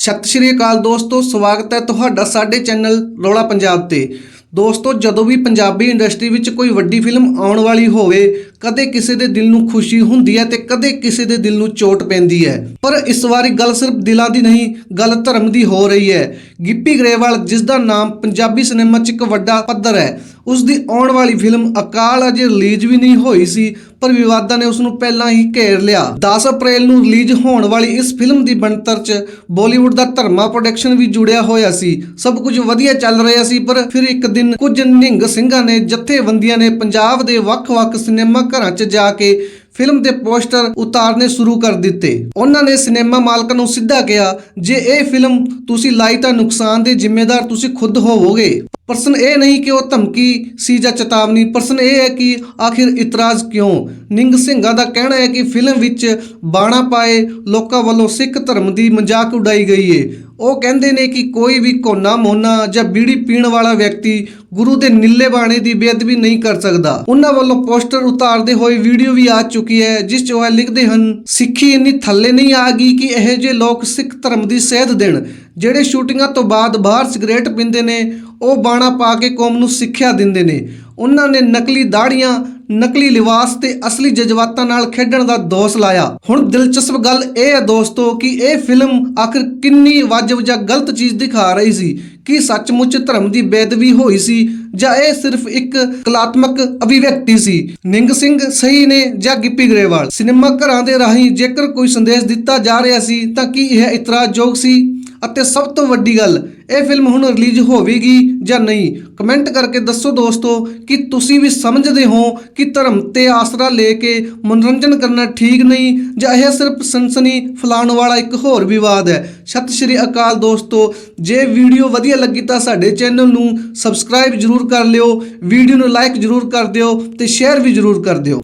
ਸਤਿ ਸ਼੍ਰੀ ਅਕਾਲ ਦੋਸਤੋ ਸਵਾਗਤ ਹੈ ਤੁਹਾਡਾ ਸਾਡੇ ਚੈਨਲ ਰੌਲਾ ਪੰਜਾਬ ਤੇ। ਦੋਸਤੋ, ਜਦੋਂ ਵੀ ਪੰਜਾਬੀ ਇੰਡਸਟਰੀ ਵਿੱਚ ਕੋਈ ਵੱਡੀ ਫਿਲਮ ਆਉਣ ਵਾਲੀ ਹੋਵੇ, ਕਦੇ ਕਿਸੇ ਦੇ ਦਿਲ ਨੂੰ ਖੁਸ਼ੀ ਹੁੰਦੀ ਹੈ ਤੇ ਕਦੇ ਕਿਸੇ ਦੇ ਦਿਲ ਨੂੰ ਚੋਟ ਪੈਂਦੀ ਹੈ। ਪਰ ਇਸ ਵਾਰੀ ਗੱਲ ਸਿਰਫ ਦਿਲਾਂ ਦੀ ਨਹੀਂ, ਗੱਲ ਧਰਮ ਦੀ ਹੋ ਰਹੀ ਹੈ। ਗਿੱਪੀ ਗਰੇਵਾਲ, ਜਿਸ ਦਾ ਨਾਮ ਪੰਜਾਬੀ ਸਿਨੇਮਾ 'ਚ ਇੱਕ ਵੱਡਾ ਪੱਧਰ ਹੈ, ਉਸ ਦੀ ਆਉਣ ਵਾਲੀ ਫਿਲਮ ਅਕਾਲ ਅਜੇ ਰਿਲੀਜ਼ ਵੀ ਨਹੀਂ ਹੋਈ ਸੀ, ਪਰ ਵਿਵਾਦਾਂ ਨੇ ਉਸ ਨੂੰ ਪਹਿਲਾਂ ਹੀ ਘੇਰ ਲਿਆ। 10 ਅਪ੍ਰੈਲ ਨੂੰ ਰਿਲੀਜ਼ ਹੋਣ ਵਾਲੀ ਇਸ ਫਿਲਮ ਦੀ ਬਣਤਰ 'ਚ ਬਾਲੀਵੁੱਡ ਦਾ ਧਰਮਾ ਪ੍ਰੋਡਕਸ਼ਨ ਵੀ ਜੁੜਿਆ ਹੋਇਆ ਸੀ। ਸਭ ਕੁਝ ਵਧੀਆ ਚੱਲ ਰਿਹਾ ਸੀ, ਪਰ ਫਿਰ ਇੱਕ ਦਿਨ ਕੁਝ ਨਿਹੰਗ ਸਿੰਘਾਂ ਨੇ ਜਥੇਬੰਦੀਆਂ ਨੇ ਪੰਜਾਬ ਦੇ ਵੱਖ-ਵੱਖ ਸਿਨੇਮਾ ਘਰਾਂ 'ਚ ਜਾ ਕੇ ਫਿਲਮ ਦੇ ਪੋਸਟਰ ਉਤਾਰਨੇ ਸ਼ੁਰੂ ਕਰ ਦਿੱਤੇ। ਉਹਨਾਂ ਨੇ ਸਿਨੇਮਾ ਮਾਲਕਾਂ ਨੂੰ ਸਿੱਧਾ ਕਿਹਾ, ਜੇ ਇਹ ਫਿਲਮ ਤੁਸੀਂ ਲਾਈ ਤਾਂ ਨੁਕਸਾਨ ਦੇ ਜ਼ਿੰਮੇਦਾਰ ਤੁਸੀਂ ਖੁਦ ਹੋਵੋਗੇ। ਪ੍ਰਸ਼ਨ ਇਹ ਨਹੀਂ ਕਿ ਉਹ ਧਮਕੀ ਸੀ ਜਾਂ ਚੇਤਾਵਨੀ, ਪ੍ਰਸ਼ਨ ਇਹ ਹੈ ਕਿ ਆਖਿਰ ਇਤਰਾਜ਼ ਕਿਉਂ? ਨਿੰਗ ਸਿੰਘਾਂ ਦਾ ਕਹਿਣਾ ਹੈ ਕਿ ਫਿਲਮ ਵਿੱਚ ਬਾਣਾ ਪਾਏ ਲੋਕਾਂ ਵੱਲੋਂ ਸਿੱਖ ਧਰਮ ਦੀ ਮਜ਼ਾਕ ਉਡਾਈ ਗਈ ਹੈ ਉਹ ਕਹਿੰਦੇ ਨੇ ਕਿ ਕੋਈ ਵੀ ਕੋਨਾ ਮੋਨਾ ਜਾਂ ਬੀੜੀ ਪੀਣ ਵਾਲਾ ਵਿਅਕਤੀ ਗੁਰੂ ਦੇ ਨਿੱਲੇ ਬਾਣੇ ਦੀ ਬੇਅਦਬੀ ਨਹੀਂ ਕਰ ਸਕਦਾ। ਉਹਨਾਂ ਵੱਲੋਂ ਪੋਸਟਰ ਉਤਾਰਦੇ ਹੋਏ ਵੀਡੀਓ ਵੀ ਆ ਚੁੱਕੀ ਹੈ, ਜਿਸ 'ਚ ਉਹ ਲਿਖਦੇ ਹਨ, ਸਿੱਖੀ ਇੰਨੀ ਥੱਲੇ ਨਹੀਂ ਆ ਗਈ ਕਿ ਇਹੋ ਜਿਹੇ ਲੋਕ ਸਿੱਖ ਧਰਮ ਦੀ ਸੇਧ ਦੇਣ, ਜਿਹੜੇ ਸ਼ੂਟਿੰਗਾਂ ਤੋਂ ਬਾਅਦ ਬਾਹਰ ਸਿਗਰਟ ਪੀਂਦੇ ਨੇ ਉਹ ਬਾਣਾ ਪਾ ਕੇ ਕੌਮ ਨੂੰ ਸਿੱਖਿਆ ਦਿੰਦੇ ਨੇ। ਉਹਨਾਂ ਨੇ ਨਕਲੀ ਦਾੜੀਆਂ ਨਕਲੀ ਲਿਬਾਸ ਤੇ ਅਸਲੀ ਜਜ਼ਬਾਤਾਂ ਨਾਲ ਖੇਡਣ ਦਾ ਦੋਸ਼ ਲਾਇਆ। ਹੁਣ ਦਿਲਚਸਪ ਗੱਲ ਇਹ ਹੈ ਦੋਸਤੋ ਕਿ ਇਹ ਫਿਲਮ ਆਖਿਰ ਕਿੰਨੀ ਵਾਜਬ ਜਾਂ ਗਲਤ ਚੀਜ਼ ਦਿਖਾ ਰਹੀ ਸੀ? ਕਿ ਸੱਚਮੁੱਚ ਧਰਮ ਦੀ ਬੇਦਬੀ ਹੋਈ ਸੀ ਜਾਂ ਇਹ ਸਿਰਫ ਇੱਕ ਕਲਾਤਮਕ ਅਭਿਵਿਅਕਤੀ ਸੀ? ਨਿੰਗ ਸਿੰਘ ਸਹੀ ਨੇ ਜਾਂ ਗਿੱਪੀ ਗਰੇਵਾਲ? ਸਿਨੇਮਾ ਘਰਾਂ ਦੇ ਰਾਹੀਂ ਜੇਕਰ ਕੋਈ ਸੰਦੇਸ਼ ਦਿੱਤਾ ਜਾ ਰਿਹਾ ਸੀ ਤਾਂ ਕੀ ਇਹ ਇਤਰਾਜ਼ਯੋਗ ਸੀ? ਅਤੇ ਸਭ ਤੋਂ ਵੱਡੀ ਗੱਲ, ਇਹ ਫਿਲਮ ਹੁਣ ਰਿਲੀਜ਼ ਹੋਵੇਗੀ ਜਾਂ ਨਹੀਂ? ਕਮੈਂਟ ਕਰਕੇ ਦੱਸੋ ਦੋਸਤੋ ਕਿ ਤੁਸੀਂ ਵੀ ਸਮਝਦੇ ਹੋ ਕਿ ਧਰਮ ਤੇ ਆਸਰਾ ਲੈ ਕੇ ਮਨੋਰੰਜਨ ਕਰਨਾ ਠੀਕ ਨਹੀਂ ਜਾਂ ਇਹ ਸਿਰਫ ਸਨਸਨੀ ਫਲਾਉਣ ਵਾਲਾ ਇੱਕ ਹੋਰ ਵਿਵਾਦ ਹੈ? ਸਤਿ ਸ਼੍ਰੀ ਅਕਾਲ ਦੋਸਤੋ। ਜੇ ਵੀਡੀਓ ਵਧੀਆ ਲੱਗੀ ਤਾਂ ਸਾਡੇ ਚੈਨਲ ਨੂੰ ਸਬਸਕ੍ਰਾਈਬ ਜਰੂਰ ਕਰ ਲਿਓ ਵੀਡੀਓ ਨੂੰ ਲਾਈਕ ਜਰੂਰ ਕਰ ਦਿਓ ਤੇ ਸ਼ੇਅਰ ਵੀ ਜਰੂਰ ਕਰ ਦਿਓ।